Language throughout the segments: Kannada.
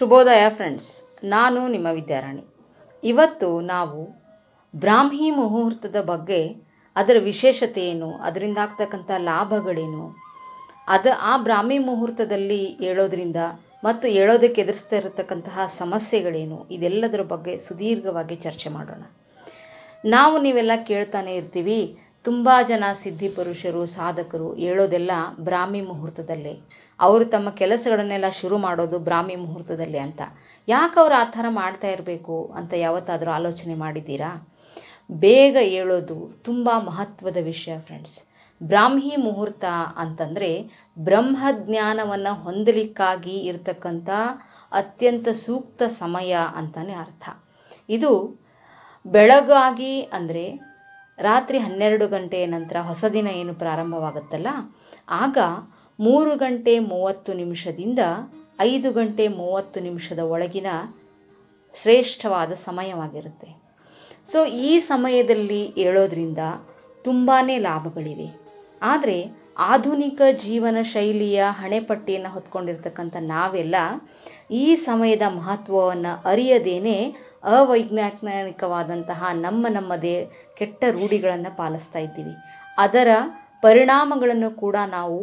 ಶುಭೋದಯ ಫ್ರೆಂಡ್ಸ್ ನಾನು ನಿಮ್ಮ ವಿದ್ಯಾರಾಣಿ. ಇವತ್ತು ನಾವು ಬ್ರಾಹ್ಮಿ ಮುಹೂರ್ತದ ಬಗ್ಗೆ, ಅದರ ವಿಶೇಷತೆ ಏನು ಅದರಿಂದ ಆಗ್ತಕ್ಕಂಥ ಲಾಭಗಳೇನು, ಅದು ಆ ಬ್ರಾಹ್ಮಿ ಮುಹೂರ್ತದಲ್ಲಿ ಏಳೋದ್ರಿಂದ ಮತ್ತು ಏಳೋದಕ್ಕೆ ಎದುರಿಸ್ತಾ ಇರತಕ್ಕಂತಹ ಸಮಸ್ಯೆಗಳೇನು, ಇದೆಲ್ಲದರ ಬಗ್ಗೆ ಸುದೀರ್ಘವಾಗಿ ಚರ್ಚೆ ಮಾಡೋಣ. ನಾವು ನೀವೆಲ್ಲ ಕೇಳ್ತಾನೆ ಇರ್ತೀವಿ ತುಂಬ ಜನ ಸಿದ್ಧಿ ಪುರುಷರು, ಸಾಧಕರು ಹೇಳೋದೆಲ್ಲ ಬ್ರಾಹ್ಮಿ ಮುಹೂರ್ತದಲ್ಲೇ. ಅವರು ತಮ್ಮ ಕೆಲಸಗಳನ್ನೆಲ್ಲ ಶುರು ಮಾಡೋದು ಬ್ರಾಹ್ಮಿ ಮುಹೂರ್ತದಲ್ಲಿ ಅಂತ. ಯಾಕೆ ಅವ್ರು ಆ ಥರ ಮಾಡ್ತಾ ಇರಬೇಕು ಅಂತ ಯಾವತ್ತಾದರೂ ಆಲೋಚನೆ ಮಾಡಿದ್ದೀರಾ? ಬೇಗ ಏಳೋದು ತುಂಬ ಮಹತ್ವದ ವಿಷಯ ಫ್ರೆಂಡ್ಸ್ ಬ್ರಾಹ್ಮಿ ಮುಹೂರ್ತ ಅಂತಂದರೆ ಬ್ರಹ್ಮಜ್ಞಾನವನ್ನು ಹೊಂದಲಿಕ್ಕಾಗಿ ಇರತಕ್ಕಂಥ ಅತ್ಯಂತ ಸೂಕ್ತ ಸಮಯ ಅಂತಲೇ ಅರ್ಥ. ಇದು ಬೆಳಗಾಗಿ ಅಂದರೆ ರಾತ್ರಿ ಹನ್ನೆರಡು ಗಂಟೆಯ ನಂತರ ಹೊಸ ದಿನ ಏನು ಪ್ರಾರಂಭವಾಗುತ್ತಲ್ಲ? ಆಗ ಮೂರು ಗಂಟೆ ಮೂವತ್ತು ನಿಮಿಷದಿಂದ ಐದು ಗಂಟೆ ಮೂವತ್ತು ನಿಮಿಷದ ಒಳಗಿನ ಶ್ರೇಷ್ಠವಾದ ಸಮಯವಾಗಿರುತ್ತೆ. ಸೊ ಈ ಸಮಯದಲ್ಲಿ ಹೇಳೋದ್ರಿಂದ ತುಂಬಾ ಲಾಭಗಳಿವೆ. ಆದರೆ ಆಧುನಿಕ ಜೀವನ ಶೈಲಿಯ ಹಣೆಪಟ್ಟಿಯನ್ನು ಹೊತ್ಕೊಂಡಿರ್ತಕ್ಕಂಥ ನಾವೆಲ್ಲ ಈ ಸಮಯದ ಮಹತ್ವವನ್ನು ಅರಿಯದೇನೆ ಅವೈಜ್ಞಾನಿಕವಾದಂತಹ ನಮ್ಮ ನಮ್ಮದೇ ಕೆಟ್ಟ ರೂಢಿಗಳನ್ನು ಪಾಲಿಸ್ತಾ ಇದ್ದೀವಿ. ಅದರ ಪರಿಣಾಮಗಳನ್ನು ಕೂಡ ನಾವು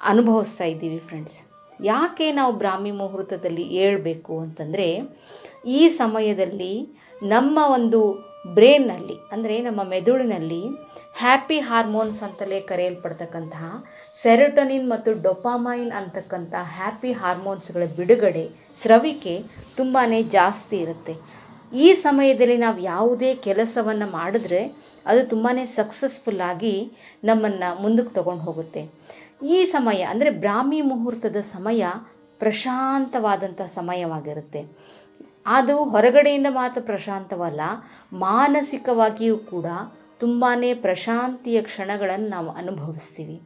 ಅನುಭವಿಸ್ತಾ ಇದ್ದೀವಿ ಫ್ರೆಂಡ್ಸ್ ಯಾಕೆ ನಾವು ಬ್ರಾಹ್ಮಿ ಮುಹೂರ್ತದಲ್ಲಿ ಏಳಬೇಕು ಅಂತಂದರೆ, ಈ ಸಮಯದಲ್ಲಿ ನಮ್ಮ ಒಂದು ಬ್ರೇನ್ನಲ್ಲಿ ಅಂದರೆ ನಮ್ಮ ಮೆದುಳಿನಲ್ಲಿ ಹ್ಯಾಪಿ ಹಾರ್ಮೋನ್ಸ್ ಅಂತಲೇ ಕರೆಯಲ್ಪಡ್ತಕ್ಕಂತಹ ಸೆರೋಟೊನಿನ್ ಮತ್ತು ಡೊಪಾಮೈನ್ ಅಂತಕ್ಕಂಥ ಹ್ಯಾಪಿ ಹಾರ್ಮೋನ್ಸ್ಗಳ ಬಿಡುಗಡೆ ಸ್ರವಿಕೆ ತುಂಬಾ ಜಾಸ್ತಿ ಇರುತ್ತೆ. ಈ ಸಮಯದಲ್ಲಿ ನಾವು ಯಾವುದೇ ಕೆಲಸವನ್ನು ಮಾಡಿದ್ರೆ ಅದು ತುಂಬಾ ಸಕ್ಸಸ್ಫುಲ್ಲಾಗಿ ನಮ್ಮನ್ನು ಮುಂದಕ್ಕೆ ತಗೊಂಡು ಹೋಗುತ್ತೆ. ಈ ಸಮಯ ಅಂದರೆ ಬ್ರಾಹ್ಮಿ ಮುಹೂರ್ತದ ಸಮಯ ಪ್ರಶಾಂತವಾದಂಥ ಸಮಯವಾಗಿರುತ್ತೆ. ಅದು ಹೊರಗಡೆಯಿಂದ ಮಾತ್ರ ಪ್ರಶಾಂತವಲ್ಲ, ಮಾನಸಿಕವಾಗಿಯೂ ಕೂಡ ತುಂಬಾ ಪ್ರಶಾಂತಿಯ ಕ್ಷಣಗಳನ್ನು ನಾವು ಅನುಭವಿಸ್ತೀವಿ.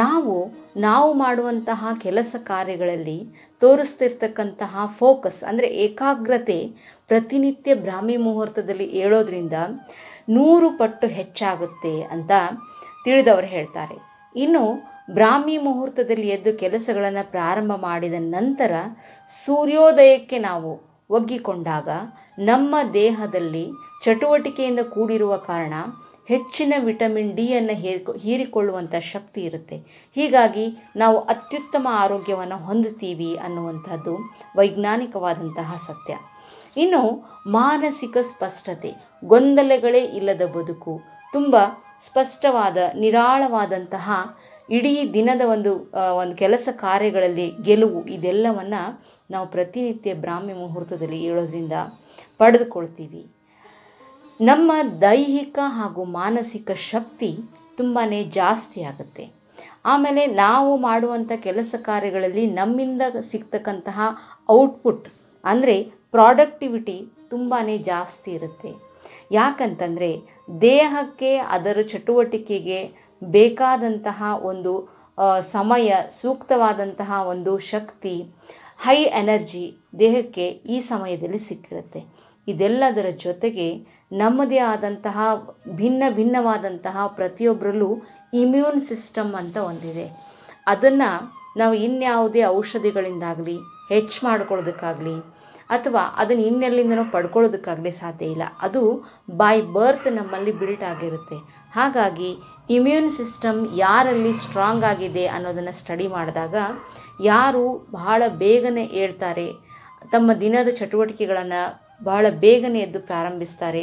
ನಾವು ನಾವು ಮಾಡುವಂತಹ ಕೆಲಸ ಕಾರ್ಯಗಳಲ್ಲಿ ತೋರಿಸ್ತಿರ್ತಕ್ಕಂತಹ ಫೋಕಸ್ ಅಂದರೆ ಏಕಾಗ್ರತೆ ಪ್ರತಿನಿತ್ಯ ಬ್ರಾಹ್ಮಿ ಮುಹೂರ್ತದಲ್ಲಿ ಏಳೋದ್ರಿಂದ ನೂರು ಪಟ್ಟು ಹೆಚ್ಚಾಗುತ್ತೆ ಅಂತ ತಿಳಿದವರು ಹೇಳ್ತಾರೆ. ಇನ್ನು ಬ್ರಾಹ್ಮಿ ಮುಹೂರ್ತದಲ್ಲಿ ಎದ್ದು ಕೆಲಸಗಳನ್ನು ಪ್ರಾರಂಭ ಮಾಡಿದ ನಂತರ ಸೂರ್ಯೋದಯಕ್ಕೆ ನಾವು ಒಗ್ಗಿಕೊಂಡಾಗ ನಮ್ಮ ದೇಹದಲ್ಲಿ ಚಟುವಟಿಕೆಯಿಂದ ಕೂಡಿರುವ ಕಾರಣ ಹೆಚ್ಚಿನ ವಿಟಮಿನ್ ಡಿಯನ್ನು ಹೇರಿಕೊ ಹೀರಿಕೊಳ್ಳುವಂಥ ಶಕ್ತಿ ಇರುತ್ತೆ. ಹೀಗಾಗಿ ನಾವು ಅತ್ಯುತ್ತಮ ಆರೋಗ್ಯವನ್ನು ಹೊಂದುತ್ತೀವಿ ಅನ್ನುವಂಥದ್ದು ವೈಜ್ಞಾನಿಕವಾದಂತಹ ಸತ್ಯ. ಇನ್ನು ಮಾನಸಿಕ ಸ್ಪಷ್ಟತೆ, ಗೊಂದಲಗಳೇ ಇಲ್ಲದ ಬದುಕು, ತುಂಬ ಸ್ಪಷ್ಟವಾದ, ನಿರಾಳವಾದಂತಹ ಇಡೀ ದಿನದ ಒಂದು ಒಂದು ಕೆಲಸ ಕಾರ್ಯಗಳಲ್ಲಿ ಗೆಲುವು ಇದೆಲ್ಲವನ್ನು ನಾವು ಪ್ರತಿನಿತ್ಯ ಬ್ರಾಹ್ಮಿ ಮುಹೂರ್ತದಲ್ಲಿ ಹೇಳೋದ್ರಿಂದ ಪಡೆದುಕೊಳ್ತೀವಿ. ನಮ್ಮ ದೈಹಿಕ ಹಾಗೂ ಮಾನಸಿಕ ಶಕ್ತಿ ತುಂಬಾ ಜಾಸ್ತಿ ಆಗುತ್ತೆ. ಆಮೇಲೆ ನಾವು ಮಾಡುವಂಥ ಕೆಲಸ ಕಾರ್ಯಗಳಲ್ಲಿ ನಮ್ಮಿಂದ ಸಿಗ್ತಕ್ಕಂತಹ ಔಟ್ಪುಟ್ ಅಂದರೆ ಪ್ರಾಡಕ್ಟಿವಿಟಿ ತುಂಬಾ ಜಾಸ್ತಿ ಇರುತ್ತೆ. ಯಾಕಂತಂದರೆ ದೇಹಕ್ಕೆ ಅದರ ಚಟುವಟಿಕೆಗೆ ಬೇಕಾದಂತಹ ಒಂದು ಸಮಯ, ಸೂಕ್ತವಾದಂತಹ ಒಂದು ಶಕ್ತಿ ಹೈ ಎನರ್ಜಿ ದೇಹಕ್ಕೆ ಈ ಸಮಯದಲ್ಲಿ ಸಿಕ್ಕಿರುತ್ತೆ. ಇದೆಲ್ಲದರ ಜೊತೆಗೆ ನಮ್ಮದೇ ಆದಂತಹ ಭಿನ್ನ ಭಿನ್ನವಾದಂತಹ ಪ್ರತಿಯೊಬ್ಬರಲ್ಲೂ ಇಮ್ಯೂನ್ ಸಿಸ್ಟಮ್ ಅಂತ ಒಂದಿದೆ. ಅದನ್ನು ನಾವು ಇನ್ಯಾವುದೇ ಔಷಧಿಗಳಿಂದಾಗಲಿ, ಹೆಚ್ಚು ಮಾಡ್ಕೊಳ್ಳೋದಕ್ಕಾಗಲಿ ಅಥವಾ ಅದನ್ನು ಇನ್ನೆಲ್ಲಿಂದನೋ ಪಡ್ಕೊಳ್ಳೋದಕ್ಕಾಗಲಿ ಸಾಧ್ಯ ಇಲ್ಲ. ಅದು ಬೈ ಬರ್ತ್ ನಮ್ಮಲ್ಲಿ ಬಿಲ್ಟ್ ಆಗಿರುತ್ತೆ. ಹಾಗಾಗಿ ಇಮ್ಯೂನ್ ಸಿಸ್ಟಮ್ ಯಾರಲ್ಲಿ ಸ್ಟ್ರಾಂಗ್ ಆಗಿದೆ ಅನ್ನೋದನ್ನು ಸ್ಟಡಿ ಮಾಡಿದಾಗ ಯಾರು ಬಹಳ ಬೇಗನೆ ಹೇಳ್ತಾರೆ ತಮ್ಮ ದಿನದ ಚಟುವಟಿಕೆಗಳನ್ನು ಬಹಳ ಬೇಗನೆ ಎದ್ದು ಪ್ರಾರಂಭಿಸ್ತಾರೆ,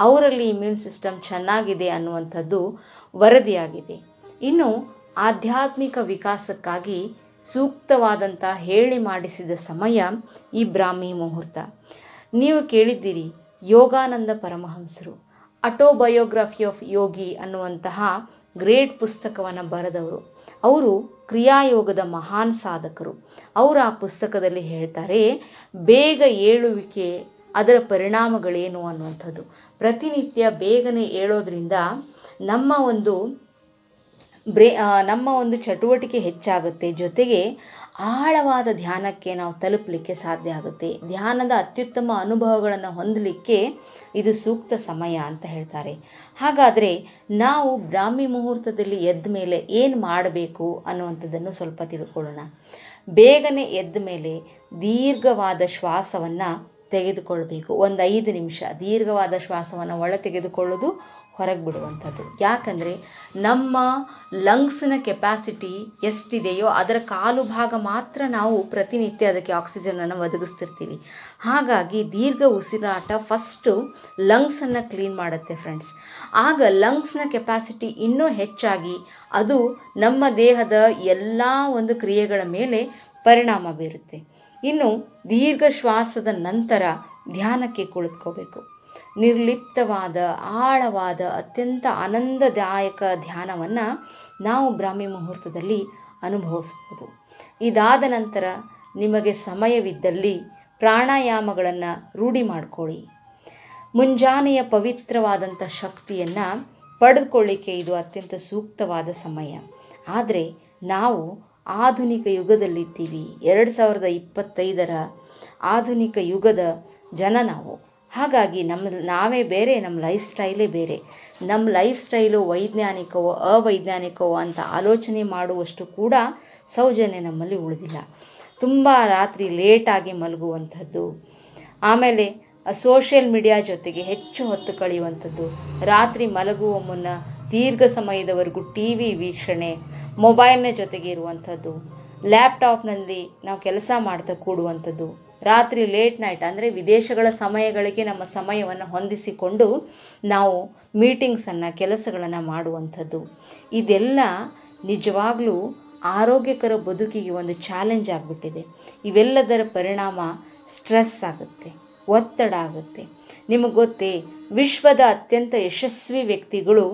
ಅವರಲ್ಲಿ ಇಮ್ಯೂನ್ ಸಿಸ್ಟಮ್ ಚೆನ್ನಾಗಿದೆ ಅನ್ನುವಂಥದ್ದು ವರದಿಯಾಗಿದೆ. ಇನ್ನು ಆಧ್ಯಾತ್ಮಿಕ ವಿಕಾಸಕ್ಕಾಗಿ ಸೂಕ್ತವಾದಂಥ ಹೇಳಿ ಮಾಡಿಸಿದ ಸಮಯ ಈ ಬ್ರಾಹ್ಮಿ ಮುಹೂರ್ತ. ನೀವು ಕೇಳಿದ್ದೀರಿ, ಯೋಗಾನಂದ ಪರಮಹಂಸರು ಅಟೋಬಯೋಗ್ರಫಿ ಆಫ್ ಯೋಗಿ ಅನ್ನುವಂತಹ ಗ್ರೇಟ್ ಪುಸ್ತಕವನ್ನು ಬರೆದವರು. ಅವರು ಕ್ರಿಯಾಯೋಗದ ಮಹಾನ್ ಸಾಧಕರು. ಅವರು ಆ ಪುಸ್ತಕದಲ್ಲಿ ಹೇಳ್ತಾರೆ, ಬೇಗ ಏಳುವಿಕೆ ಅದರ ಪರಿಣಾಮಗಳೇನು ಅನ್ನುವಂಥದ್ದು. ಪ್ರತಿನಿತ್ಯ ಬೇಗನೆ ಏಳೋದ್ರಿಂದ ನಮ್ಮ ಒಂದು ಬ್ರೇ ನಮ್ಮ ಒಂದು ಚಟುವಟಿಕೆ ಹೆಚ್ಚಾಗುತ್ತೆ. ಜೊತೆಗೆ ಆಳವಾದ ಧ್ಯಾನಕ್ಕೆ ನಾವು ತಲುಪಲಿಕ್ಕೆ ಸಾಧ್ಯ ಆಗುತ್ತೆ. ಧ್ಯಾನದ ಅತ್ಯುತ್ತಮ ಅನುಭವಗಳನ್ನು ಹೊಂದಲಿಕ್ಕೆ ಇದು ಸೂಕ್ತ ಸಮಯ ಅಂತ ಹೇಳ್ತಾರೆ. ಹಾಗಾದರೆ ನಾವು ಬ್ರಾಹ್ಮಿ ಮುಹೂರ್ತದಲ್ಲಿ ಎದ್ದ ಮೇಲೆ ಏನು ಮಾಡಬೇಕು ಅನ್ನುವಂಥದ್ದನ್ನು ಸ್ವಲ್ಪ ತಿಳ್ಕೊಳ್ಳೋಣ. ಬೇಗನೆ ಎದ್ದ ಮೇಲೆ ದೀರ್ಘವಾದ ಶ್ವಾಸವನ್ನು ತೆಗೆದುಕೊಳ್ಬೇಕು. ಒಂದು ಐದು ನಿಮಿಷ ದೀರ್ಘವಾದ ಶ್ವಾಸವನ್ನು ಒಳ ತೆಗೆದುಕೊಳ್ಳೋದು ಹೊರಗೆ ಬಿಡುವಂಥದ್ದು. ಯಾಕಂದರೆ ನಮ್ಮ ಲಂಗ್ಸ್ನ ಕೆಪಾಸಿಟಿ ಎಷ್ಟಿದೆಯೋ ಅದರ ಕಾಲು ಭಾಗ ಮಾತ್ರ ನಾವು ಪ್ರತಿನಿತ್ಯ ಅದಕ್ಕೆ ಆಕ್ಸಿಜನನ್ನು ಒದಗಿಸ್ತಿರ್ತೀವಿ. ಹಾಗಾಗಿ ದೀರ್ಘ ಉಸಿರಾಟ ಫಸ್ಟು ಲಂಗ್ಸನ್ನು ಕ್ಲೀನ್ ಮಾಡುತ್ತೆ ಫ್ರೆಂಡ್ಸ್ ಆಗ ಲಂಗ್ಸ್ನ ಕೆಪಾಸಿಟಿ ಇನ್ನೂ ಹೆಚ್ಚಾಗಿ ಅದು ನಮ್ಮ ದೇಹದ ಎಲ್ಲ ಒಂದು ಕ್ರಿಯೆಗಳ ಮೇಲೆ ಪರಿಣಾಮ ಬೀರುತ್ತೆ. ಇನ್ನು ದೀರ್ಘ ಶ್ವಾಸದ ನಂತರ ಧ್ಯಾನಕ್ಕೆ ಕುಳಿತುಕೋಬೇಕು. ನಿರ್ಲಿಪ್ತವಾದ, ಆಳವಾದ, ಅತ್ಯಂತ ಆನಂದದಾಯಕ ಧ್ಯಾನವನ್ನು ನಾವು ಬ್ರಾಹ್ಮಿ ಮುಹೂರ್ತದಲ್ಲಿ ಅನುಭವಿಸ್ಬೋದು ಇದಾದ ನಂತರ ನಿಮಗೆ ಸಮಯವಿದ್ದಲ್ಲಿ ಪ್ರಾಣಾಯಾಮಗಳನ್ನು ರೂಢಿ ಮಾಡಿಕೊಳ್ಳಿ. ಮುಂಜಾನೆಯ ಪವಿತ್ರವಾದಂಥ ಶಕ್ತಿಯನ್ನು ಪಡೆದುಕೊಳ್ಳಿಕ್ಕೆ ಇದು ಅತ್ಯಂತ ಸೂಕ್ತವಾದ ಸಮಯ. ಆದರೆ ನಾವು ಆಧುನಿಕ ಯುಗದಲ್ಲಿದ್ದೀವಿ. ಎರಡು ಸಾವಿರದ ಇಪ್ಪತ್ತೈದರ ಆಧುನಿಕ ಯುಗದ ಜನ ನಾವು. ಹಾಗಾಗಿ ನಮ್ಮ, ನಾವೇ ಬೇರೆ, ನಮ್ಮ ಲೈಫ್ ಸ್ಟೈಲೇ ಬೇರೆ. ನಮ್ಮ ಲೈಫ್ ಸ್ಟೈಲು ವೈಜ್ಞಾನಿಕವೋ, ಅವೈಜ್ಞಾನಿಕವೋ ಅಂತ ಆಲೋಚನೆ ಮಾಡುವಷ್ಟು ಕೂಡ ಸೌಜನ್ಯ ನಮ್ಮಲ್ಲಿ ಉಳಿದಿಲ್ಲ. ತುಂಬ ರಾತ್ರಿ ಲೇಟಾಗಿ ಮಲಗುವಂಥದ್ದು, ಆಮೇಲೆ ಸೋಷಿಯಲ್ ಮೀಡಿಯಾ ಜೊತೆಗೆ ಹೆಚ್ಚು ಹೊತ್ತು ಕಳೆಯುವಂಥದ್ದು, ರಾತ್ರಿ ಮಲಗುವ ಮುನ್ನ ದೀರ್ಘ ಸಮಯದವರೆಗೂ ಟಿ ವಿ ವೀಕ್ಷಣೆ ಮೊಬೈಲ್ನ ಜೊತೆಗೆ ಇರುವಂಥದ್ದು ಲ್ಯಾಪ್ಟಾಪ್ನಲ್ಲಿ ನಾವು ಕೆಲಸ ಮಾಡ್ತಾ ಕೂಡುವಂಥದ್ದು. ರಾತ್ರಿ ಲೇಟ್ ನೈಟ್ ಅಂದರೆ ವಿದೇಶಗಳ ಸಮಯಗಳಿಗೆ ನಮ್ಮ ಸಮಯವನ್ನು ಹೊಂದಿಸಿಕೊಂಡು ನಾವು ಮೀಟಿಂಗ್ಸನ್ನು ಕೆಲಸಗಳನ್ನು ಮಾಡುವಂಥದ್ದು. ಇದೆಲ್ಲ ನಿಜವಾಗ್ಲೂ ಆರೋಗ್ಯಕರ ಬದುಕಿಗೆ ಒಂದು ಚಾಲೆಂಜ್ ಆಗಿಬಿಟ್ಟಿದೆ. ಇವೆಲ್ಲದರ ಪರಿಣಾಮ ಸ್ಟ್ರೆಸ್ ಆಗುತ್ತೆ, ಒತ್ತಡ ಆಗುತ್ತೆ. ನಿಮಗೆ ಗೊತ್ತೇ, ವಿಶ್ವದ ಅತ್ಯಂತ ಯಶಸ್ವಿ ವ್ಯಕ್ತಿಗಳು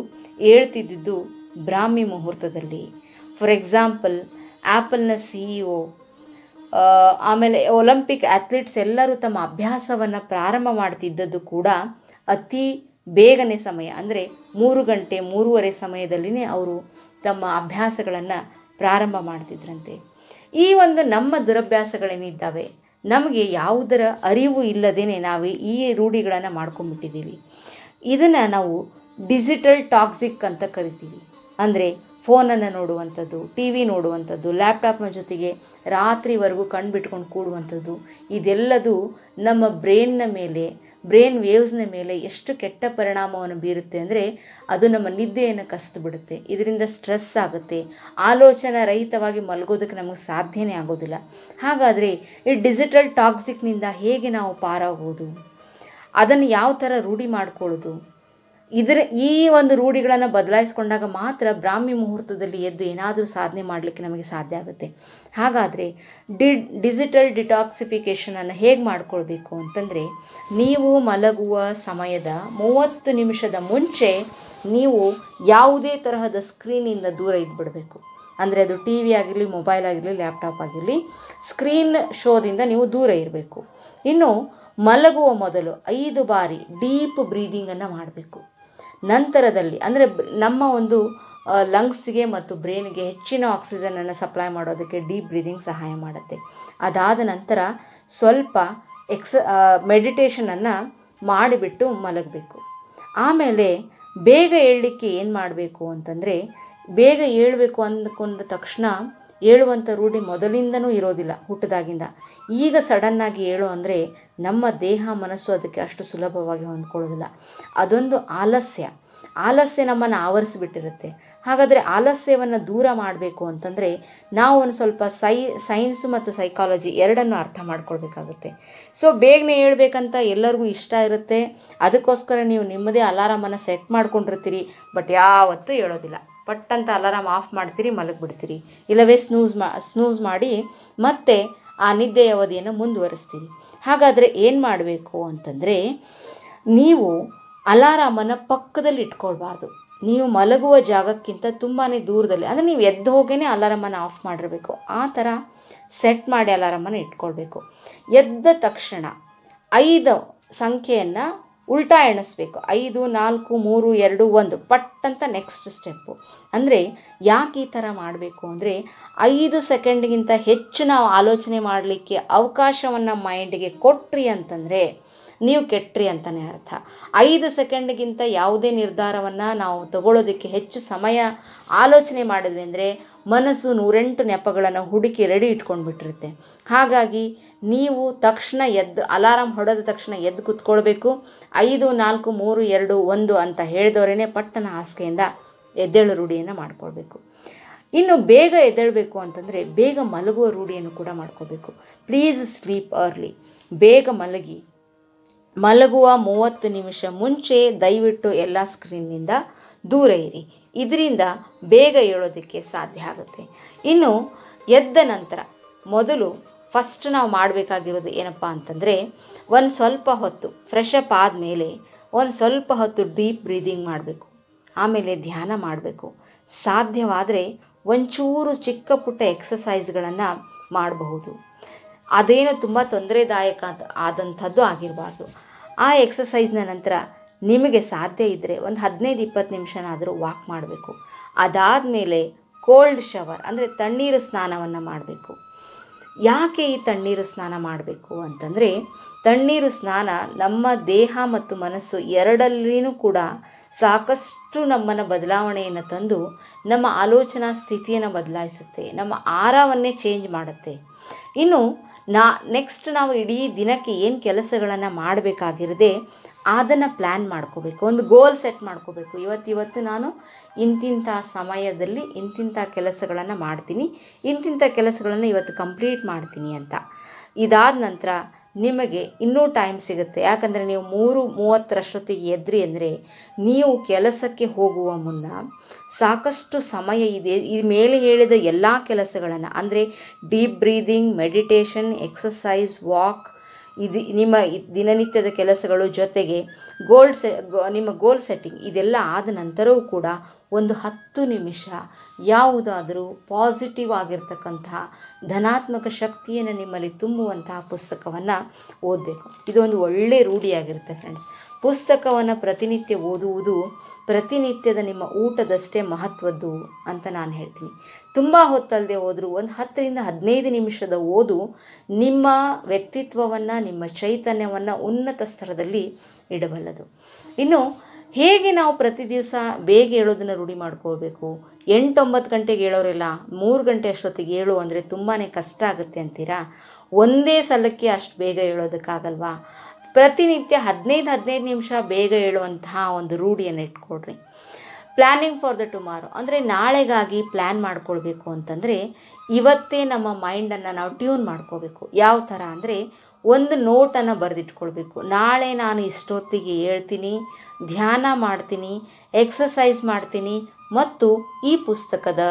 ಹೇಳ್ತಿದ್ದಿದ್ದು ಬ್ರಾಹ್ಮಿ ಮುಹೂರ್ತದಲ್ಲಿ. ಫಾರ್ ಎಕ್ಸಾಂಪಲ್ ಆ್ಯಪಲ್ನ ಸಿ ಇ ಒ ಆಮೇಲೆ ಒಲಂಪಿಕ್ ಅಥ್ಲೀಟ್ಸ್ ಎಲ್ಲರೂ ತಮ್ಮ ಅಭ್ಯಾಸವನ್ನು ಪ್ರಾರಂಭ ಮಾಡ್ತಿದ್ದದ್ದು ಕೂಡ ಅತಿ ಬೇಗನೆ ಸಮಯ, ಅಂದರೆ ಮೂರು ಗಂಟೆ, ಮೂರುವರೆ ಸಮಯದಲ್ಲಿನೇ ಅವರು ತಮ್ಮ ಅಭ್ಯಾಸಗಳನ್ನು ಪ್ರಾರಂಭ ಮಾಡ್ತಿದ್ರಂತೆ. ಈ ಒಂದು ನಮ್ಮ ದುರಭ್ಯಾಸಗಳೇನಿದ್ದಾವೆ, ನಮಗೆ ಯಾವುದರ ಅರಿವು ಇಲ್ಲದೇ ನಾವು ಈ ರೂಢಿಗಳನ್ನು ಮಾಡ್ಕೊಂಡ್ಬಿಟ್ಟಿದ್ದೀವಿ. ಇದನ್ನು ನಾವು ಡಿಜಿಟಲ್ ಟಾಕ್ಸಿಕ್ ಅಂತ ಕರಿತೀವಿ. ಅಂದರೆ ಫೋನನ್ನು ನೋಡುವಂಥದ್ದು ಟಿ ವಿ ನೋಡುವಂಥದ್ದು, ಲ್ಯಾಪ್ಟಾಪ್ನ ಜೊತೆಗೆ ರಾತ್ರಿವರೆಗೂ ಕಣ್ಣು ಬಿಟ್ಕೊಂಡು ಕೂಡುವಂಥದ್ದು, ಇದೆಲ್ಲದು ನಮ್ಮ ಬ್ರೈನ್ನ ಮೇಲೆ, ಬ್ರೈನ್ ವೇವ್ಸ್ನ ಮೇಲೆ ಎಷ್ಟು ಕೆಟ್ಟ ಪರಿಣಾಮವನ್ನು ಬೀರುತ್ತೆ ಅಂದರೆ ಅದು ನಮ್ಮ ನಿದ್ದೆಯನ್ನು ಕಸಿದು ಬಿಡುತ್ತೆ ಇದರಿಂದ ಸ್ಟ್ರೆಸ್ ಆಗುತ್ತೆ. ಆಲೋಚನಾ ರಹಿತವಾಗಿ ಮಲಗೋದಕ್ಕೆ ನಮಗೆ ಸಾಧ್ಯನೇ ಆಗೋದಿಲ್ಲ. ಹಾಗಾದರೆ ಈ ಡಿಜಿಟಲ್ ಟಾಕ್ಸಿಕ್ನಿಂದ ಹೇಗೆ ನಾವು ಪಾರಾಗೋದು? ಅದನ್ನು ಯಾವ ಥರ ರೂಢಿ ಮಾಡ್ಕೊಳ್ಳೋದು? ಇದರ ಈ ಒಂದು ರೂಢಿಗಳನ್ನು ಬದಲಾಯಿಸ್ಕೊಂಡಾಗ ಮಾತ್ರ ಬ್ರಾಹ್ಮಿ ಮುಹೂರ್ತದಲ್ಲಿ ಎದ್ದು ಏನಾದರೂ ಸಾಧನೆ ಮಾಡಲಿಕ್ಕೆ ನಮಗೆ ಸಾಧ್ಯ ಆಗುತ್ತೆ. ಹಾಗಾದರೆ ಡಿ ಡಿಜಿಟಲ್ ಡಿಟಾಕ್ಸಿಫಿಕೇಷನನ್ನು ಹೇಗೆ ಮಾಡಿಕೊಳ್ಬೇಕು ಅಂತಂದರೆ ನೀವು ಮಲಗುವ ಸಮಯದ ಮೂವತ್ತು ನಿಮಿಷದ ಮುಂಚೆ ನೀವು ಯಾವುದೇ ತರಹದ ಸ್ಕ್ರೀನಿಂದ ದೂರ ಇದ್ಬಿಡಬೇಕು. ಅಂದರೆ ಅದು ಟಿ ವಿ ಆಗಿರಲಿ ಮೊಬೈಲ್ ಆಗಿರಲಿ ಲ್ಯಾಪ್ಟಾಪ್ ಆಗಿರಲಿ ಸ್ಕ್ರೀನ್ ಶೋದಿಂದ ನೀವು ದೂರ ಇರಬೇಕು. ಇನ್ನು ಮಲಗುವ ಮೊದಲು ಐದು ಬಾರಿ ಡೀಪ್ ಬ್ರೀದಿಂಗನ್ನು ಮಾಡಬೇಕು. ನಂತರದಲ್ಲಿ, ಅಂದರೆ ನಮ್ಮ ಒಂದು ಲಂಗ್ಸ್ಗೆ ಮತ್ತು ಬ್ರೈನ್ಗೆ ಹೆಚ್ಚಿನ ಆಕ್ಸಿಜನನ್ನು ಸಪ್ಲೈ ಮಾಡೋದಕ್ಕೆ ಡೀಪ್ ಬ್ರೀದಿಂಗ್ ಸಹಾಯ ಮಾಡುತ್ತೆ. ಅದಾದ ನಂತರ ಸ್ವಲ್ಪ ಎಕ್ಸ ಮೆಡಿಟೇಷನನ್ನು ಮಾಡಿಬಿಟ್ಟು ಮಲಗಬೇಕು. ಆಮೇಲೆ ಬೇಗ ಏಳಲಿಕ್ಕೆ ಏನು ಮಾಡಬೇಕು ಅಂತಂದರೆ, ಬೇಗ ಏಳಬೇಕು ಅಂದ್ಕೊಂಡ ತಕ್ಷಣ ಏಳುವಂಥ ರೂಢಿ ಮೊದಲಿಂದನೂ ಇರೋದಿಲ್ಲ ಹುಟ್ಟಿದಾಗಿಂದ. ಈಗ ಸಡನ್ನಾಗಿ ಏಳು ಅಂದರೆ ನಮ್ಮ ದೇಹ ಮನಸ್ಸು ಅದಕ್ಕೆ ಅಷ್ಟು ಸುಲಭವಾಗಿ ಹೊಂದ್ಕೊಳ್ಳೋದಿಲ್ಲ. ಅದೊಂದು ಆಲಸ್ಯ. ಆಲಸ್ಯ ನಮ್ಮನ್ನು ಆವರಿಸಿಬಿಟ್ಟಿರುತ್ತೆ. ಹಾಗಾದರೆ ಆಲಸ್ಯವನ್ನು ದೂರ ಮಾಡಬೇಕು ಅಂತಂದರೆ ನಾವು ಒಂದು ಸ್ವಲ್ಪ ಸೈ ಸೈನ್ಸು ಮತ್ತು ಸೈಕಾಲಜಿ ಎರಡನ್ನು ಅರ್ಥ ಮಾಡ್ಕೊಳ್ಬೇಕಾಗುತ್ತೆ. ಸೊ ಬೇಗನೆ ಹೇಳ್ಬೇಕಂತ ಎಲ್ಲರಿಗೂ ಇಷ್ಟ ಇರುತ್ತೆ. ಅದಕ್ಕೋಸ್ಕರ ನೀವು ನಿಮ್ಮದೇ ಅಲಾರಾಮನ್ನು ಸೆಟ್ ಮಾಡ್ಕೊಂಡಿರ್ತೀರಿ ಬಟ್ ಯಾವತ್ತೂ ಹೇಳೋದಿಲ್ಲ. ಪಟ್ ಅಂತ ಅಲಾರಾಮ್ ಆಫ್ ಮಾಡ್ತೀರಿ, ಮಲಗಿಬಿಡ್ತೀರಿ. ಇಲ್ಲವೇ ಸ್ನೂಸ್ ಮಾ, ಸ್ನೂಸ್ ಮಾಡಿ ಮತ್ತೆ ಆ ನಿದ್ದೆಯ ಅವಧಿಯನ್ನು ಮುಂದುವರಿಸ್ತೀರಿ. ಹಾಗಾದರೆ ಏನು ಮಾಡಬೇಕು ಅಂತಂದರೆ, ನೀವು ಅಲಾರಾಮನ್ನು ಪಕ್ಕದಲ್ಲಿ ಇಟ್ಕೊಳ್ಬಾರ್ದು. ನೀವು ಮಲಗುವ ಜಾಗಕ್ಕಿಂತ ತುಂಬಾ ದೂರದಲ್ಲಿ, ಅಂದರೆ ನೀವು ಎದ್ದು ಹೋಗೇ ಅಲಾರಾಮನ್ನು ಆಫ್ ಮಾಡಿರಬೇಕು. ಆ ಥರ ಸೆಟ್ ಮಾಡಿ ಅಲಾರಾಮನ್ನು ಇಟ್ಕೊಳ್ಬೇಕು. ಎದ್ದ ತಕ್ಷಣ ಐದು ಸಂಖ್ಯೆಯನ್ನು ಉಲ್ಟಾ ಎಣಿಸ್ಬೇಕು. ಐದು, ನಾಲ್ಕು, ಮೂರು, ಎರಡು, ಒಂದು. ಪಟ್ ಅಂತ ನೆಕ್ಸ್ಟ್ ಸ್ಟೆಪ್ಪು ಅಂದರೆ ಯಾಕೆ ಈ ಥರ ಮಾಡಬೇಕು ಅಂದರೆ ಐದು ಸೆಕೆಂಡ್ಗಿಂತ ಹೆಚ್ಚು ನಾವು ಆಲೋಚನೆ ಮಾಡಲಿಕ್ಕೆ ಅವಕಾಶವನ್ನು ಮೈಂಡಿಗೆ ಕೊಟ್ರಿ ಅಂತಂದರೆ ನೀವು ಕೆಟ್ಟ್ರಿ ಅಂತಲೇ ಅರ್ಥ. ಐದು ಸೆಕೆಂಡ್ಗಿಂತ ಯಾವುದೇ ನಿರ್ಧಾರವನ್ನು ನಾವು ತಗೊಳ್ಳೋದಕ್ಕೆ ಹೆಚ್ಚು ಸಮಯ ಆಲೋಚನೆ ಮಾಡಿದ್ವಿ ಅಂದರೆ ಮನಸ್ಸು ನೂರೆಂಟು ನೆಪಗಳನ್ನು ಹುಡುಕಿ ರೆಡಿ ಇಟ್ಕೊಂಡು ಬಿಟ್ಟಿರುತ್ತೆ ಹಾಗಾಗಿ ನೀವು ತಕ್ಷಣ ಎದ್ದು ಅಲಾರಾಮ್ ಹೊಡೆದ ತಕ್ಷಣ ಎದ್ದು ಕುತ್ಕೊಳ್ಬೇಕು. ಐದು, ನಾಲ್ಕು, ಮೂರು, ಎರಡು, ಒಂದು ಅಂತ ಹೇಳಿದವರೇ ಪಟ್ಟಣ ಹಾಸಿಗೆಯಿಂದ ಎದ್ದೇಳು ರೂಢಿಯನ್ನು ಮಾಡ್ಕೊಳ್ಬೇಕು. ಇನ್ನು ಬೇಗ ಎದ್ದೇಳಬೇಕು ಅಂತಂದರೆ ಬೇಗ ಮಲಗುವ ರೂಢಿಯನ್ನು ಕೂಡ ಮಾಡ್ಕೋಬೇಕು ಪ್ಲೀಸ್ ಸ್ಲೀಪ್ ಅರ್ಲಿ ಬೇಗ ಮಲಗಿ. ಮಲಗುವ ಮೂವತ್ತು ನಿಮಿಷ ಮುಂಚೆ ದಯವಿಟ್ಟು ಎಲ್ಲ ಸ್ಕ್ರೀನ್ನಿಂದ ದೂರ ಇರಿ. ಇದರಿಂದ ಬೇಗ ಏಳೋದಕ್ಕೆ ಸಾಧ್ಯ ಆಗುತ್ತೆ. ಇನ್ನು ಎದ್ದ ನಂತರ ಮೊದಲು ಫಸ್ಟ್ ನಾವು ಮಾಡಬೇಕಾಗಿರೋದು ಏನಪ್ಪ ಅಂತಂದರೆ ಒಂದು ಸ್ವಲ್ಪ ಹೊತ್ತು ಫ್ರೆಶ್ ಅಪ್ ಆದಮೇಲೆ ಒಂದು ಸ್ವಲ್ಪ ಹೊತ್ತು ಡೀಪ್ ಬ್ರೀದಿಂಗ್ ಮಾಡಬೇಕು. ಆಮೇಲೆ ಧ್ಯಾನ ಮಾಡಬೇಕು. ಸಾಧ್ಯವಾದರೆ ಒಂಚೂರು ಚಿಕ್ಕ ಪುಟ್ಟ ಎಕ್ಸಸೈಸ್ಗಳನ್ನು ಮಾಡಬಹುದು. ಅದೇನು ತುಂಬ ತೊಂದರೆದಾಯಕ ಆದಂಥದ್ದು ಆಗಿರಬಾರ್ದು. ಆ ಎಕ್ಸಸೈಸ್ನ ನಂತರ ನಿಮಗೆ ಸಾಧ್ಯ ಇದ್ದರೆ ಒಂದು ಹದಿನೈದು ಇಪ್ಪತ್ತು ನಿಮಿಷನಾದರೂ ವಾಕ್ ಮಾಡಬೇಕು. ಅದಾದ ಮೇಲೆ ಕೋಲ್ಡ್ ಶವರ್ ಅಂದರೆ ತಣ್ಣೀರು ಸ್ನಾನವನ್ನು ಮಾಡಬೇಕು. ಯಾಕೆ ಈ ತಣ್ಣೀರು ಸ್ನಾನ ಮಾಡಬೇಕು ಅಂತಂದರೆ ತಣ್ಣೀರು ಸ್ನಾನ ನಮ್ಮ ದೇಹ ಮತ್ತು ಮನಸ್ಸು ಎರಡಲ್ಲಿನೂ ಕೂಡ ಸಾಕಷ್ಟು ನಮ್ಮನ್ನು ಬದಲಾವಣೆಯನ್ನು ತಂದು ನಮ್ಮ ಆಲೋಚನಾ ಸ್ಥಿತಿಯನ್ನು ಬದಲಾಯಿಸುತ್ತೆ. ನಮ್ಮ ಆಹಾರವನ್ನೇ ಚೇಂಜ್ ಮಾಡುತ್ತೆ. ಇನ್ನು ನಾ ನೆಕ್ಸ್ಟ್ ನಾವು ಇಡೀ ದಿನಕ್ಕೆ ಏನು ಕೆಲಸಗಳನ್ನು ಮಾಡಬೇಕಾಗಿರದೆ ಅದನ್ನು ಪ್ಲ್ಯಾನ್ ಮಾಡ್ಕೋಬೇಕು. ಒಂದು ಗೋಲ್ ಸೆಟ್ ಮಾಡ್ಕೋಬೇಕು. ಇವತ್ತಿವತ್ತು ನಾನು ಇಂತಿಂಥ ಸಮಯದಲ್ಲಿ ಇಂತಿಂಥ ಕೆಲಸಗಳನ್ನು ಮಾಡ್ತೀನಿ. ಇಂತಿಂಥ ಕೆಲಸಗಳನ್ನು ಇವತ್ತು ಕಂಪ್ಲೀಟ್ ಮಾಡ್ತೀನಿ ಅಂತ. ಇದಾದ ನಂತರ ನಿಮಗೆ ಇನ್ನೂ ಟೈಮ್ ಸಿಗುತ್ತೆ. ಯಾಕಂದರೆ ನೀವು ಮೂರು, ಮೂವತ್ತರಷ್ಟೊತ್ತಿಗೆ ಎದ್ರಿ ಅಂದರೆ ನೀವು ಕೆಲಸಕ್ಕೆ ಹೋಗುವ ಮುನ್ನ ಸಾಕಷ್ಟು ಸಮಯ ಇದೆ. ಈ ಮೇಲೆ ಹೇಳಿದ ಎಲ್ಲ ಕೆಲಸಗಳನ್ನು, ಅಂದರೆ deep breathing meditation exercise walk ಇದು ನಿಮ್ಮ ದಿನನಿತ್ಯದ ಕೆಲಸಗಳು ಜೊತೆಗೆ ಗೋಲ್ಡ್ ಸೆ ನಿಮ್ಮ ಗೋಲ್ ಸೆಟ್ಟಿಂಗ್ ಇದೆಲ್ಲ ಆದ ನಂತರವೂ ಕೂಡ ಒಂದು ಹತ್ತು ನಿಮಿಷ. ಯಾವುದಾದರೂ ಪಾಸಿಟಿವ್ ಆಗಿರ್ತಕ್ಕಂತಹ ಧನಾತ್ಮಕ ಶಕ್ತಿಯನ್ನು ನಿಮ್ಮಲ್ಲಿ ತುಂಬುವಂತಹ ಪುಸ್ತಕವನ್ನು ಓದಬೇಕು. ಇದೊಂದು ಒಳ್ಳೆಯ ರೂಢಿಯಾಗಿರುತ್ತೆ ಫ್ರೆಂಡ್ಸ್ ಪುಸ್ತಕವನ್ನು ಪ್ರತಿನಿತ್ಯ ಓದುವುದು ಪ್ರತಿನಿತ್ಯದ ನಿಮ್ಮ ಊಟದಷ್ಟೇ ಮಹತ್ವದ್ದು ಅಂತ ನಾನು ಹೇಳ್ತೀನಿ. ತುಂಬ ಹೊತ್ತಲ್ಲದೆ ಹೋದರೂ ಒಂದು ಹತ್ತರಿಂದ ಹದಿನೈದು ನಿಮಿಷದ ಓದು ನಿಮ್ಮ ವ್ಯಕ್ತಿತ್ವವನ್ನು, ನಿಮ್ಮ ಚೈತನ್ಯವನ್ನು ಉನ್ನತ ಸ್ತರದಲ್ಲಿ ಇಡಬಲ್ಲದು. ಇನ್ನು ಹೇಗೆ ನಾವು ಪ್ರತಿ ದಿವಸ ಬೇಗ ಹೇಳೋದನ್ನು ರೂಢಿ ಮಾಡ್ಕೋಬೇಕು ಎಂಟೊಂಬತ್ತು ಗಂಟೆಗೆ ಹೇಳೋರೆಲ್ಲ ಮೂರು ಗಂಟೆ ಅಷ್ಟೊತ್ತಿಗೆ ಹೇಳು ಅಂದರೆ ತುಂಬಾ ಕಷ್ಟ ಆಗುತ್ತೆ ಅಂತೀರಾ? ಒಂದೇ ಸಲಕ್ಕೆ ಅಷ್ಟು ಬೇಗ ಹೇಳೋದಕ್ಕಾಗಲ್ವಾ ಪ್ರತಿನಿತ್ಯ ಹದಿನೈದು ಹದಿನೈದು ನಿಮಿಷ ಬೇಗ ಹೇಳುವಂತಹ ಒಂದು ರೂಢಿಯನ್ನು ಇಟ್ಕೊಳ್ರಿ. ಪ್ಲ್ಯಾನಿಂಗ್ ಫಾರ್ ದ ಟುಮಾರೋ ಅಂದರೆ ನಾಳೆಗಾಗಿ ಪ್ಲ್ಯಾನ್ ಮಾಡ್ಕೊಳ್ಬೇಕು ಅಂತಂದರೆ ಇವತ್ತೇ ನಮ್ಮ ಮೈಂಡನ್ನು ನಾವು ಟ್ಯೂನ್ ಮಾಡ್ಕೋಬೇಕು. ಯಾವ ಥರ ಅಂದರೆ ಒಂದು ನೋಟನ್ನು ಬರೆದಿಟ್ಕೊಳ್ಬೇಕು. ನಾಳೆ ನಾನು ಇಷ್ಟೊತ್ತಿಗೆ ಹೇಳ್ತೀನಿ, ಧ್ಯಾನ ಮಾಡ್ತೀನಿ ಎಕ್ಸಸೈಸ್ ಮಾಡ್ತೀನಿ ಮತ್ತು ಈ ಪುಸ್ತಕದ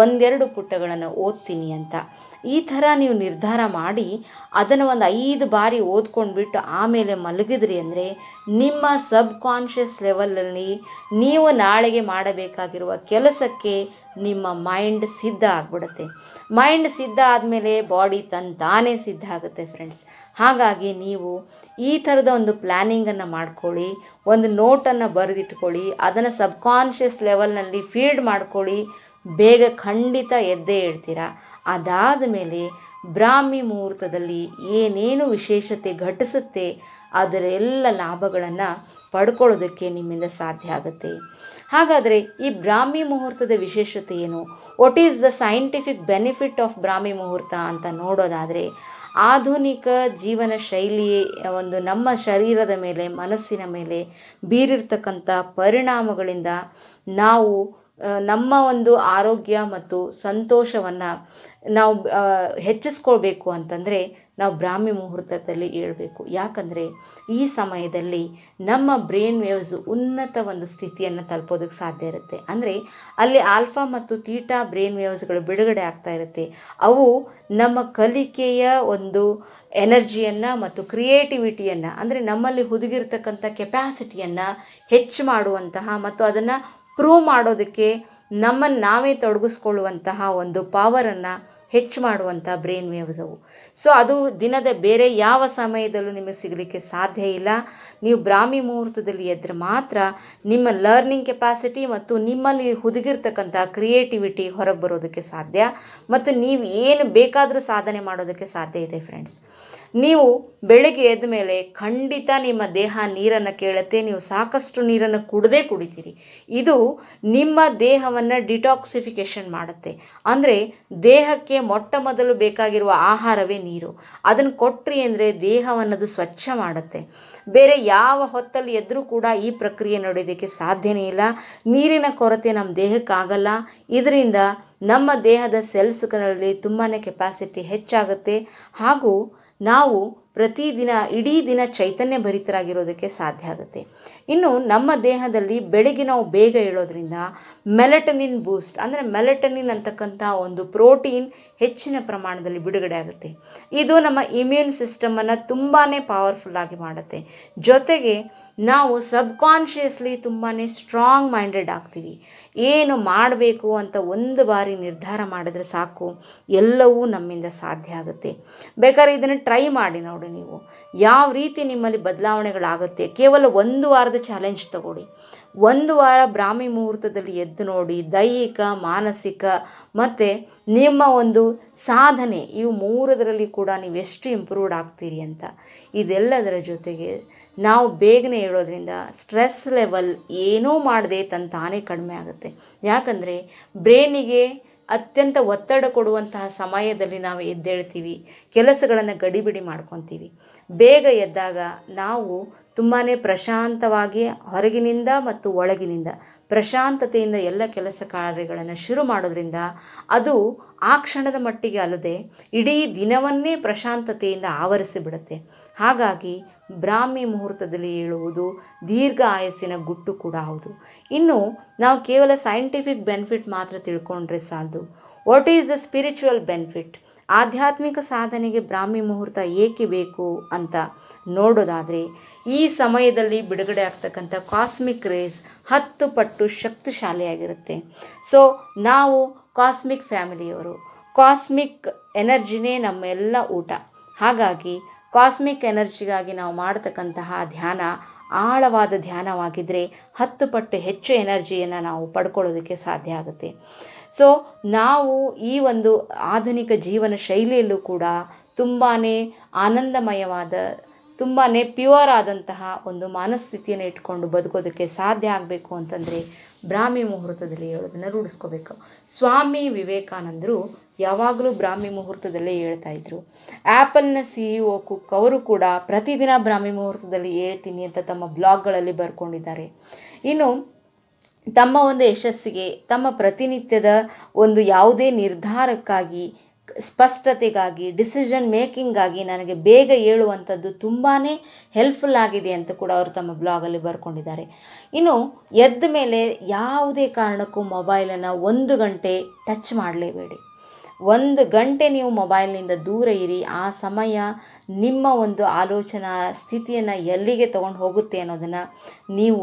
ಒಂದೆರಡು ಪುಟಗಳನ್ನು ಓದ್ತೀನಿ ಅಂತ. ಈ ಥರ ನೀವು ನಿರ್ಧಾರ ಮಾಡಿ ಅದನ್ನು ಒಂದು ಐದು ಬಾರಿ ಓದ್ಕೊಂಡ್ಬಿಟ್ಟು ಆಮೇಲೆ ಮಲಗಿದ್ರಿ ಅಂದರೆ ನಿಮ್ಮ ಸಬ್ ಕಾನ್ಷಿಯಸ್ ಲೆವೆಲಲ್ಲಿ ನೀವು ನಾಳೆಗೆ ಮಾಡಬೇಕಾಗಿರುವ ಕೆಲಸಕ್ಕೆ ನಿಮ್ಮ ಮೈಂಡ್ ಸಿದ್ಧ ಆಗಿಬಿಡುತ್ತೆ. ಮೈಂಡ್ ಸಿದ್ಧ ಆದಮೇಲೆ ಬಾಡಿ ತಾನೇ ಸಿದ್ಧ ಆಗುತ್ತೆ ಫ್ರೆಂಡ್ಸ್. ಹಾಗಾಗಿ ನೀವು ಈ ಥರದ ಒಂದು ಪ್ಲ್ಯಾನಿಂಗನ್ನು ಮಾಡ್ಕೊಳ್ಳಿ, ಒಂದು ನೋಟನ್ನು ಬರೆದಿಟ್ಕೊಳ್ಳಿ, ಅದನ್ನು ಸಬ್ ಕಾನ್ಷಿಯಸ್ ಲೆವೆಲ್ನಲ್ಲಿ ಫೀಲ್ಡ್ ಮಾಡ್ಕೊಳ್ಳಿ ಬೇಗ ಖಂಡಿತ ಎದ್ದೇ ಹೇಳ್ತೀರಾ ಅದಾದ ಮೇಲೆ ಬ್ರಾಹ್ಮಿ ಮುಹೂರ್ತದಲ್ಲಿ ಏನೇನು ವಿಶೇಷತೆ ಘಟಿಸುತ್ತೆ, ಅದರೆಲ್ಲ ಲಾಭಗಳನ್ನು ಪಡ್ಕೊಳ್ಳೋದಕ್ಕೆ ನಿಮ್ಮಿಂದ ಸಾಧ್ಯ ಆಗುತ್ತೆ. ಹಾಗಾದರೆ ಈ ಬ್ರಾಹ್ಮಿ ಮುಹೂರ್ತದ ವಿಶೇಷತೆ ಏನು? What is the scientific benefit of Brahmi muhurta ಅಂತ ನೋಡೋದಾದರೆ, ಆಧುನಿಕ ಜೀವನ ಶೈಲಿಯೇ ಒಂದು ನಮ್ಮ ಶರೀರದ ಮೇಲೆ, ಮನಸ್ಸಿನ ಮೇಲೆ ಬೀರಿರ್ತಕ್ಕಂಥ ಪರಿಣಾಮಗಳಿಂದ ನಾವು ನಮ್ಮ ಒಂದು ಆರೋಗ್ಯ ಮತ್ತು ಸಂತೋಷವನ್ನು ನಾವು ಹೆಚ್ಚಿಸ್ಕೊಳ್ಬೇಕು ಅಂತಂದರೆ ನಾವು ಬ್ರಾಹ್ಮಿ ಮುಹೂರ್ತದಲ್ಲಿ ಏಳಬೇಕು. ಯಾಕಂದರೆ ಈ ಸಮಯದಲ್ಲಿ ನಮ್ಮ ಬ್ರೈನ್ ವೇವ್ಸ್ ಉನ್ನತ ಒಂದು ಸ್ಥಿತಿಯನ್ನು ತಲುಪೋದಕ್ಕೆ ಸಾಧ್ಯ ಇರುತ್ತೆ. ಅಂದರೆ ಅಲ್ಲಿ ಆಲ್ಫಾ ಮತ್ತು ತೀಟಾ ಬ್ರೈನ್ ವೇವ್ಸ್ಗಳು ಬಿಡುಗಡೆ ಆಗ್ತಾ ಇರುತ್ತೆ. ಅವು ನಮ್ಮ ಕಲಿಕೆಯ ಒಂದು ಎನರ್ಜಿಯನ್ನು ಮತ್ತು ಕ್ರಿಯೇಟಿವಿಟಿಯನ್ನು, ಅಂದರೆ ನಮ್ಮಲ್ಲಿ ಹುದುಗಿರ್ತಕ್ಕಂಥ ಕೆಪ್ಯಾಸಿಟಿಯನ್ನು ಹೆಚ್ಚು ಮಾಡುವಂತಹ ಮತ್ತು ಅದನ್ನು ಪ್ರೂವ್ ಮಾಡೋದಕ್ಕೆ ನಮ್ಮನ್ನು ನಾವೇ ತೊಡಗಿಸ್ಕೊಳ್ಳುವಂತಹ ಒಂದು ಪವರನ್ನು ಹೆಚ್ಚು ಮಾಡುವಂಥ ಬ್ರೈನ್ ವೇವ್ಸ್ ಅವು. ಸೊ ಅದು ದಿನದ ಬೇರೆ ಯಾವ ಸಮಯದಲ್ಲೂ ನಿಮಗೆ ಸಿಗಲಿಕ್ಕೆ ಸಾಧ್ಯ ಇಲ್ಲ. ನೀವು ಬ್ರಾಹ್ಮಿ ಮುಹೂರ್ತದಲ್ಲಿ ಎದ್ರೆ ಮಾತ್ರ ನಿಮ್ಮ ಲರ್ನಿಂಗ್ ಕೆಪಾಸಿಟಿ ಮತ್ತು ನಿಮ್ಮಲ್ಲಿ ಹುದುಗಿರ್ತಕ್ಕಂಥ ಕ್ರಿಯೇಟಿವಿಟಿ ಹೊರಗೆ ಬರೋದಕ್ಕೆ ಸಾಧ್ಯ. ಮತ್ತು ನೀವು ಏನು ಬೇಕಾದರೂ ಸಾಧನೆ ಮಾಡೋದಕ್ಕೆ ಸಾಧ್ಯ ಇದೆ ಫ್ರೆಂಡ್ಸ್ ನೀವು ಬೆಳಗ್ಗೆ ಎದ್ದ ಮೇಲೆ ಖಂಡಿತ ನಿಮ್ಮ ದೇಹ ನೀರನ್ನು ಕೇಳುತ್ತೆ, ನೀವು ಸಾಕಷ್ಟು ನೀರನ್ನು ಕುಡದೇ ಕುಡಿತೀರಿ. ಇದು ನಿಮ್ಮ ದೇಹವನ್ನು ಡಿಟಾಕ್ಸಿಫಿಕೇಷನ್ ಮಾಡುತ್ತೆ. ಅಂದರೆ ದೇಹಕ್ಕೆ ಮೊಟ್ಟ ಮೊದಲು ಬೇಕಾಗಿರುವ ಆಹಾರವೇ ನೀರು. ಅದನ್ನು ಕೊಟ್ರಿ ಅಂದರೆ ದೇಹವನ್ನದು ಸ್ವಚ್ಛ ಮಾಡುತ್ತೆ. ಬೇರೆ ಯಾವ ಹೊತ್ತಲ್ಲಿ ಎದ್ದರೂ ಕೂಡ ಈ ಪ್ರಕ್ರಿಯೆ ನಡೆಯೋದಕ್ಕೆ ಸಾಧ್ಯನೇ ಇಲ್ಲ. ನೀರಿನ ಕೊರತೆ ನಮ್ಮ ದೇಹಕ್ಕಾಗಲ್ಲ. ಇದರಿಂದ ನಮ್ಮ ದೇಹದ ಸೆಲ್ಸ್ಗಳಲ್ಲಿ ತುಂಬಾ ಕೆಪಾಸಿಟಿ ಹೆಚ್ಚಾಗುತ್ತೆ. ಹಾಗೂ ನಾವು ಪ್ರತಿದಿನ ಇಡೀ ದಿನ ಚೈತನ್ಯ ಭರಿತರಾಗಿರೋದಕ್ಕೆ ಸಾಧ್ಯ ಆಗುತ್ತೆ. ಇನ್ನು ನಮ್ಮ ದೇಹದಲ್ಲಿ ಬೆಳಗ್ಗೆ ನಾವು ಬೇಗ ಏಳೋದ್ರಿಂದ ಮೆಲಟನಿನ್ ಬೂಸ್ಟ್, ಅಂದರೆ ಮೆಲಟನಿನ್ ಅಂತಕ್ಕಂಥ ಒಂದು ಪ್ರೋಟೀನ್ ಹೆಚ್ಚಿನ ಪ್ರಮಾಣದಲ್ಲಿ ಬಿಡುಗಡೆ ಆಗುತ್ತೆ. ಇದು ನಮ್ಮ ಇಮ್ಯೂನ್ ಸಿಸ್ಟಮನ್ನು ತುಂಬಾ ಪವರ್ಫುಲ್ ಆಗಿ ಮಾಡುತ್ತೆ. ಜೊತೆಗೆ ನಾವು ಸಬ್ಕಾನ್ಷಿಯಸ್ಲಿ ತುಂಬಾ ಸ್ಟ್ರಾಂಗ್ ಮೈಂಡೆಡ್ ಆಗ್ತೀವಿ. ಏನು ಮಾಡಬೇಕು ಅಂತ ಒಂದು ಬಾರಿ ನಿರ್ಧಾರ ಮಾಡಿದ್ರೆ ಸಾಕು, ಎಲ್ಲವೂ ನಮ್ಮಿಂದ ಸಾಧ್ಯ ಆಗುತ್ತೆ. ಬೇಕಾದ್ರೆ ಇದನ್ನು ಟ್ರೈ ಮಾಡಿ ನೋಡಿ. ನೀವು. ಯಾವ ರೀತಿ ನಿಮ್ಮಲ್ಲಿ ಬದಲಾವಣೆಗಳಾಗುತ್ತೆ? ಕೇವಲ ಒಂದು ವಾರದ ಚಾಲೆಂಜ್ ತಗೊಳ್ಳಿ. ಒಂದು ವಾರ ಬ್ರಾಹ್ಮಿ ಮುಹೂರ್ತದಲ್ಲಿ ಎದ್ದು ನೋಡಿ, ದೈಹಿಕ, ಮಾನಸಿಕ ಮತ್ತು ನಿಮ್ಮ ಒಂದು ಸಾಧನೆ, ಇವು ಮೂರದರಲ್ಲಿ ಕೂಡ ನೀವು ಎಷ್ಟು ಇಂಪ್ರೂವ್ಡ್ ಆಗ್ತೀರಿ ಅಂತ. ಇದೆಲ್ಲದರ ಜೊತೆಗೆ ನಾವು ಬೇಗನೆ ಹೇಳೋದ್ರಿಂದ ಸ್ಟ್ರೆಸ್ ಲೆವೆಲ್ ಏನೂ ಮಾಡದೆ ತನ್ನ ತಾನೇ ಕಡಿಮೆ ಆಗುತ್ತೆ. ಯಾಕಂದರೆ ಬ್ರೈನಿಗೆ ಅತ್ಯಂತ ಒತ್ತಡ ಕೊಡುವಂತಹ ಸಮಯದಲ್ಲಿ ನಾವು ಎದ್ದೇಳ್ತೀವಿ. ಕೆಲಸಗಳನ್ನು ಗಡಿಬಿಡಿ ಮಾಡ್ಕೊತೀವಿ. ಬೇಗ ಎದ್ದಾಗ ನಾವು ತುಂಬಾ ಪ್ರಶಾಂತವಾಗಿ ಹೊರಗಿನಿಂದ ಮತ್ತು ಒಳಗಿನಿಂದ ಪ್ರಶಾಂತತೆಯಿಂದ ಎಲ್ಲ ಕೆಲಸ ಕಾರ್ಯಗಳನ್ನು ಶುರು ಮಾಡೋದ್ರಿಂದ ಅದು ಆ ಕ್ಷಣದ ಮಟ್ಟಿಗೆ ಅಲ್ಲದೆ ಇಡೀ ದಿನವನ್ನೇ ಪ್ರಶಾಂತತೆಯಿಂದ ಆವರಿಸಿಬಿಡುತ್ತೆ ಹಾಗಾಗಿ ಬ್ರಾಹ್ಮಿ ಮುಹೂರ್ತದಲ್ಲಿ ಏಳುವುದು ದೀರ್ಘ ಆಯಸ್ಸಿನ ಗುಟ್ಟು ಕೂಡ ಹೌದು. ಇನ್ನು ನಾವು ಕೇವಲ ಸೈಂಟಿಫಿಕ್ ಬೆನಿಫಿಟ್ ಮಾತ್ರ ತಿಳ್ಕೊಂಡ್ರೆ ಸಾಲದು what is the spiritual benefit ಆಧ್ಯಾತ್ಮಿಕ ಸಾಧನೆಗೆ ಬ್ರಾಹ್ಮಿ ಮುಹೂರ್ತ ಏಕೆ ಬೇಕು ಅಂತ ನೋಡೋದಾದರೆ, ಈ ಸಮಯದಲ್ಲಿ ಬಿಡುಗಡೆ ಆಗ್ತಕ್ಕಂಥ ಕಾಸ್ಮಿಕ್ ರೇಸ್ ಹತ್ತು ಪಟ್ಟು ಶಕ್ತಿಶಾಲಿಯಾಗಿರುತ್ತೆ. ಸೊ ನಾವು ಕಾಸ್ಮಿಕ್ ಫ್ಯಾಮಿಲಿಯವರು ಕಾಸ್ಮಿಕ್ ಎನರ್ಜಿನೇ ನಮ್ಮೆಲ್ಲ ಊಟ. ಹಾಗಾಗಿ ಕಾಸ್ಮಿಕ್ ಎನರ್ಜಿಗಾಗಿ ನಾವು ಮಾಡತಕ್ಕಂತಹ ಧ್ಯಾನ ಆಳವಾದ ಧ್ಯಾನವಾಗಿದ್ದರೆ ಹತ್ತು ಪಟ್ಟು ಹೆಚ್ಚು ಎನರ್ಜಿಯನ್ನು ನಾವು ಪಡ್ಕೊಳ್ಳೋದಕ್ಕೆ ಸಾಧ್ಯ ಆಗುತ್ತೆ. ಸೊ ನಾವು ಈ ಒಂದು ಆಧುನಿಕ ಜೀವನ ಶೈಲಿಯಲ್ಲೂ ಕೂಡ ತುಂಬಾ ಆನಂದಮಯವಾದ ತುಂಬಾ ಪ್ಯೂರ್ ಆದಂತಹ ಒಂದು ಮನಸ್ಥಿತಿಯನ್ನು ಇಟ್ಕೊಂಡು ಬದುಕೋದಕ್ಕೆ ಸಾಧ್ಯ ಆಗಬೇಕು ಅಂತಂದರೆ ಬ್ರಾಹ್ಮಿ ಮುಹೂರ್ತದಲ್ಲಿ ಹೇಳೋದನ್ನು ರೂಢಿಸ್ಕೋಬೇಕು. ಸ್ವಾಮಿ ವಿವೇಕಾನಂದರು ಯಾವಾಗಲೂ ಬ್ರಾಹ್ಮಿ ಮುಹೂರ್ತದಲ್ಲೇ ಹೇಳ್ತಾ ಇದ್ರು. ಆ್ಯಪಲ್ನ ಸಿ ಇ ಒ ಕುಕ್ ಅವರು ಕೂಡ ಪ್ರತಿದಿನ ಬ್ರಾಹ್ಮಿ ಮುಹೂರ್ತದಲ್ಲಿ ಹೇಳ್ತೀನಿ ಅಂತ ತಮ್ಮ ಬ್ಲಾಗ್ಗಳಲ್ಲಿ ಬರ್ಕೊಂಡಿದ್ದಾರೆ. ಇನ್ನು ತಮ್ಮ ಒಂದು ಯಶಸ್ಸಿಗೆ, ತಮ್ಮ ಪ್ರತಿನಿತ್ಯದ ಒಂದು ಯಾವುದೇ ನಿರ್ಧಾರಕ್ಕಾಗಿ, ಸ್ಪಷ್ಟತೆಗಾಗಿ, ಡಿಸಿಷನ್ ಮೇಕಿಂಗಾಗಿ ನನಗೆ ಬೇಗ ಹೇಳುವಂಥದ್ದು ತುಂಬಾ ಹೆಲ್ಪ್ಫುಲ್ ಆಗಿದೆ ಅಂತ ಕೂಡ ಅವರು ತಮ್ಮ ಬ್ಲಾಗಲ್ಲಿ ಬರ್ಕೊಂಡಿದ್ದಾರೆ. ಇನ್ನು ಎದ್ದ ಮೇಲೆ ಯಾವುದೇ ಕಾರಣಕ್ಕೂ ಮೊಬೈಲನ್ನು ಒಂದು ಗಂಟೆ ಟಚ್ ಮಾಡಲೇಬೇಡಿ. ಒಂದು ಗಂಟೆ ನೀವು ಮೊಬೈಲ್ನಿಂದ ದೂರ ಇರಿ. ಆ ಸಮಯ ನಿಮ್ಮ ಒಂದು ಆಲೋಚನಾ ಸ್ಥಿತಿಯನ್ನು ಎಲ್ಲಿಗೆ ತಗೊಂಡು ಹೋಗುತ್ತೆ ಅನ್ನೋದನ್ನು ನೀವು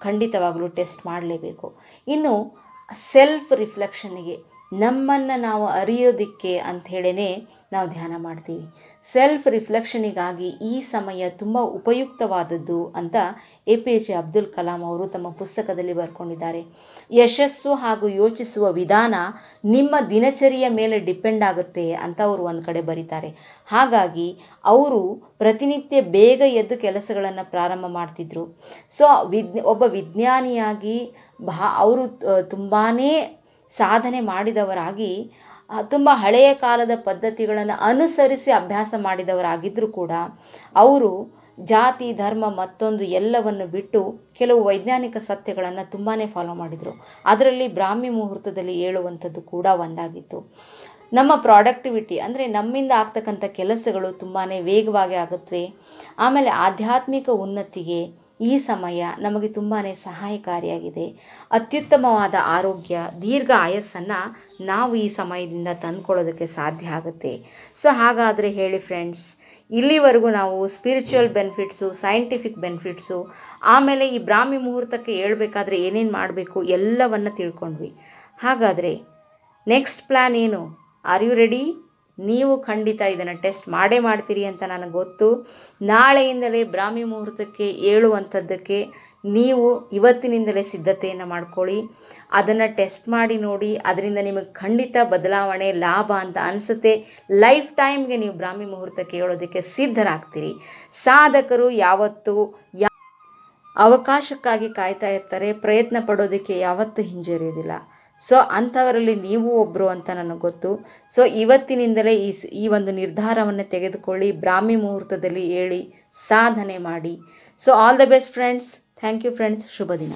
ಖಂಡಿತವಾಗಲೂ ಟೆಸ್ಟ್ ಮಾಡಲೇಬೇಕು. ಇನ್ನು ಸೆಲ್ಫ್ ರಿಫ್ಲೆಕ್ಷನ್ನಿಗೆ ನಮ್ಮನ್ನು ನಾವು ಅರಿಯೋದಕ್ಕೆ ಅಂಥೇಳಿನೇ ನಾವು ಧ್ಯಾನ ಮಾಡ್ತೀವಿ. ಸೆಲ್ಫ್ ರಿಫ್ಲೆಕ್ಷನಿಗಾಗಿ ಈ ಸಮಯ ತುಂಬ ಉಪಯುಕ್ತವಾದದ್ದು ಅಂತ A P J Abdul Kalam ಅವರು ತಮ್ಮ ಪುಸ್ತಕದಲ್ಲಿ ಬರ್ಕೊಂಡಿದ್ದಾರೆ. ಯಶಸ್ಸು ಹಾಗೂ ಯೋಚಿಸುವ ವಿಧಾನ ನಿಮ್ಮ ದಿನಚರಿಯ ಮೇಲೆ ಡಿಪೆಂಡ್ ಆಗುತ್ತೆ ಅಂತ ಅವರು ಒಂದು ಕಡೆ ಬರೀತಾರೆ. ಹಾಗಾಗಿ ಅವರು ಪ್ರತಿನಿತ್ಯ ಬೇಗ ಎದ್ದು ಕೆಲಸಗಳನ್ನು ಪ್ರಾರಂಭ ಮಾಡ್ತಿದ್ರು. ಸೊ ಒಬ್ಬ ವಿಜ್ಞಾನಿಯಾಗಿ ಭಾ ಅವರು ತುಂಬಾ ಸಾಧನೆ ಮಾಡಿದವರಾಗಿ ತುಂಬ ಹಳೆಯ ಕಾಲದ ಪದ್ಧತಿಗಳನ್ನು ಅನುಸರಿಸಿ ಅಭ್ಯಾಸ ಮಾಡಿದವರಾಗಿದ್ದರೂ ಕೂಡ ಅವರು ಜಾತಿ, ಧರ್ಮ, ಮತ್ತೊಂದು ಎಲ್ಲವನ್ನು ಬಿಟ್ಟು ಕೆಲವು ವೈಜ್ಞಾನಿಕ ಸತ್ಯಗಳನ್ನು ತುಂಬಾ ಫಾಲೋ ಮಾಡಿದರು. ಅದರಲ್ಲಿ ಬ್ರಾಹ್ಮಿ ಮುಹೂರ್ತದಲ್ಲಿ ಹೇಳುವಂಥದ್ದು ಕೂಡ ಒಂದಾಗಿತ್ತು. ನಮ್ಮ ಪ್ರಾಡಕ್ಟಿವಿಟಿ ಅಂದರೆ ನಮ್ಮಿಂದ ಆಗ್ತಕ್ಕಂಥ ಕೆಲಸಗಳು ತುಂಬಾ ವೇಗವಾಗಿ ಆಗುತ್ತವೆ ಆಮೇಲೆ ಆಧ್ಯಾತ್ಮಿಕ ಉನ್ನತಿಗೆ ಈ ಸಮಯ ನಮಗೆ ತುಂಬಾ ಸಹಾಯಕಾರಿಯಾಗಿದೆ. ಅತ್ಯುತ್ತಮವಾದ ಆರೋಗ್ಯ, ದೀರ್ಘ ಆಯಸ್ಸನ್ನು ನಾವು ಈ ಸಮಯದಿಂದ ತಂದ್ಕೊಳ್ಳೋದಕ್ಕೆ ಸಾಧ್ಯ ಆಗುತ್ತೆ. ಸೊ, ಹಾಗಾದರೆ ಹೇಳಿ ಫ್ರೆಂಡ್ಸ್ ಇಲ್ಲಿವರೆಗೂ ನಾವು ಸ್ಪಿರಿಚುವಲ್ ಬೆನಿಫಿಟ್ಸು ಸೈಂಟಿಫಿಕ್ ಬೆನಿಫಿಟ್ಸು ಆಮೇಲೆ ಈ ಬ್ರಾಹ್ಮಿ ಮುಹೂರ್ತಕ್ಕೆ ಹೇಳ್ಬೇಕಾದ್ರೆ ಏನೇನು ಮಾಡಬೇಕು ಎಲ್ಲವನ್ನು ತಿಳ್ಕೊಂಡ್ವಿ. ಹಾಗಾದರೆ ನೆಕ್ಸ್ಟ್ ಪ್ಲ್ಯಾನ್ ಏನು? ಆರ್ ಯು ರೆಡಿ ನೀವು ಖಂಡಿತ ಇದನ್ನು ಟೆಸ್ಟ್ ಮಾಡೇ ಮಾಡ್ತೀರಿ ಅಂತ ನನಗೆ ಗೊತ್ತು. ನಾಳೆಯಿಂದಲೇ ಬ್ರಾಹ್ಮಿ ಮುಹೂರ್ತಕ್ಕೆ ಏಳುವಂಥದ್ದಕ್ಕೆ ನೀವು ಇವತ್ತಿನಿಂದಲೇ ಸಿದ್ಧತೆಯನ್ನು ಮಾಡ್ಕೊಳ್ಳಿ. ಅದನ್ನು ಟೆಸ್ಟ್ ಮಾಡಿ ನೋಡಿ, ಅದರಿಂದ ನಿಮಗೆ ಖಂಡಿತ ಬದಲಾವಣೆ, ಲಾಭ ಅಂತ ಅನಿಸುತ್ತೆ. ಲೈಫ್ ಟೈಮ್ಗೆ ನೀವು ಬ್ರಾಹ್ಮಿ ಮುಹೂರ್ತಕ್ಕೆ ಹೇಳೋದಕ್ಕೆ ಸಿದ್ಧರಾಗ್ತೀರಿ. ಸಾಧಕರು ಯಾವತ್ತೂ ಯಾ ಅವಕಾಶಕ್ಕಾಗಿ ಕಾಯ್ತಾ ಇರ್ತಾರೆ, ಪ್ರಯತ್ನ ಪಡೋದಕ್ಕೆ ಯಾವತ್ತೂ ಹಿಂಜರಿಯೋದಿಲ್ಲ ಸೊ ಅಂಥವರಲ್ಲಿ ನೀವು ಒಬ್ಬರು ಅಂತ ನನಗೆ ಗೊತ್ತು. ಸೊ ಇವತ್ತಿನಿಂದಲೇ ಈ ಈ ಒಂದು ನಿರ್ಧಾರವನ್ನು ತೆಗೆದುಕೊಳ್ಳಿ, ಬ್ರಾಹ್ಮಿ ಮುಹೂರ್ತದಲ್ಲಿ ಹೇಳಿ ಸಾಧನೆ ಮಾಡಿ. So all the best friends thank you friends ಶುಭ ದಿನ